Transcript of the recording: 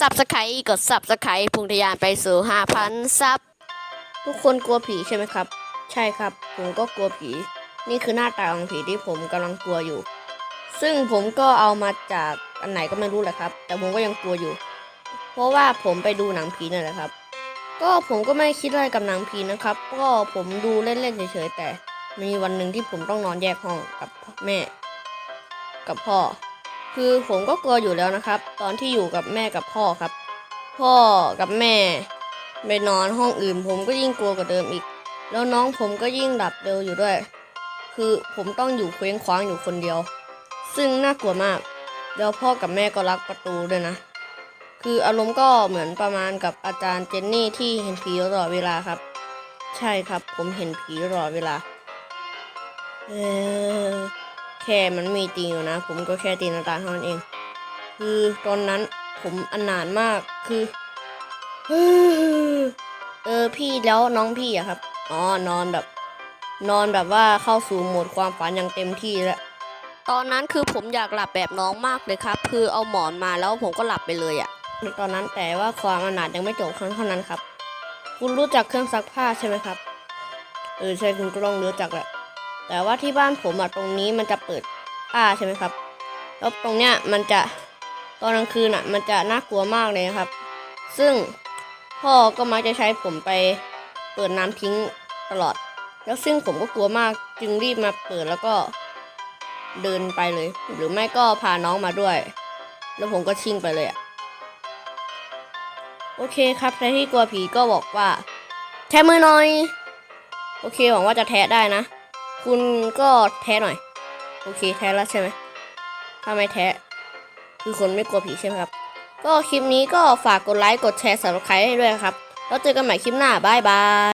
สับสไครต์กดสับสไครพุ่งทะยานไปสู่ห้าพันซับทุกคนกลัวผีใช่ไหมครับ ใช่ครับ ผมก็กลัวผี นี่คือหน้าตาของผีที่ผมกำลังกลัวอยู่ ซึ่งผมก็เอามาจากอันไหนก็ไม่รู้แหละครับ แต่ผมก็ยังกลัวอยู่ เพราะว่าผมไปดูหนังผีนั่นแหละครับ ก็ผมก็ไม่คิดอะไรกับหนังผีนะครับ ก็ผมดูเล่นๆเฉยๆแต่ มีวันหนึ่งที่ผมต้องนอนแยกห้องกับแม่ กับพ่อ คือผมก็กลัวอยู่แล้วนะครับ ตอนที่อยู่กับแม่กับพ่อครับ พ่อกับแม่ไปนอนห้องอื่น ผมก็ยิ่งกลัวกว่าเดิมอีก แล้วน้องผมก็ยิ่งหลับเร็วอยู่ด้วย คือผมต้องอยู่เคว้งคว้างอยู่คนเดียว ซึ่งน่ากลัวมากแล้วพ่อกับแม่ก็ล็อกประตูด้วยนะ คืออารมณ์ก็เหมือนประมาณกับอาจารย์เจนนี่ที่เห็นผีตลอดเวลาครับ ใช่ครับ ผมเห็นผีตลอดเวลา เออ แค่มันมีจริงอยู่นะ ผมก็แค่ตีนาตาเท่านั้นเอง คือตอนนั้นผมอันนานมากคือเออพี่แล้วน้องพี่อะครับอ๋อนอนแบบ นอนแบบว่าเข้าสู่โหมดความฝันอย่างเต็มที่แล้วตอนนั้นคือผมอยากหลับแบบน้องมากเลยครับ คือเอาหมอนมาแล้วผมก็หลับไปเลยอะตอนนั้นแต่ว่าความอนาถยังไม่จบเท่านั้นครับ คุณรู้จักเครื่องซักผ้าใช่ไหมครับเออใช่คุณก็ต้องรู้จักแหละ แต่ว่าที่บ้านผมอะตรงนี้มันจะเปิดผ้าใช่ไหมครับ แล้วตรงเนี้ยมันจะตอนกลางคืนอะมันจะน่ากลัวมากเลยครับ ซึ่งพ่อก็มักจะใช้ผมไปเปิดน้ำทิ้งตลอด แล้วซึ่งผมก็กลัวมากจึงรีบมาเปิดแล้วก็เดินไปเลย หรือไม่ก็พาน้องมาด้วย แล้วผมก็ชิ่งไปเลยอะโอเคครับใครที่กลัวผีก็บอกว่า แทะมือหน่อย โอเคหวังว่าจะแทะได้นะ คุณก็แท้หน่อย โอเคแท้แล้วใช่ไหมถ้าไม่แท้ คือคนไม่กลัวผีใช่ไหมครับ ก็คลิปนี้ก็ฝากกดไลค์กดแชร์สำหรับใครให้ด้วยครับ แล้วเจอกันใหม่คลิปหน้าบายบาย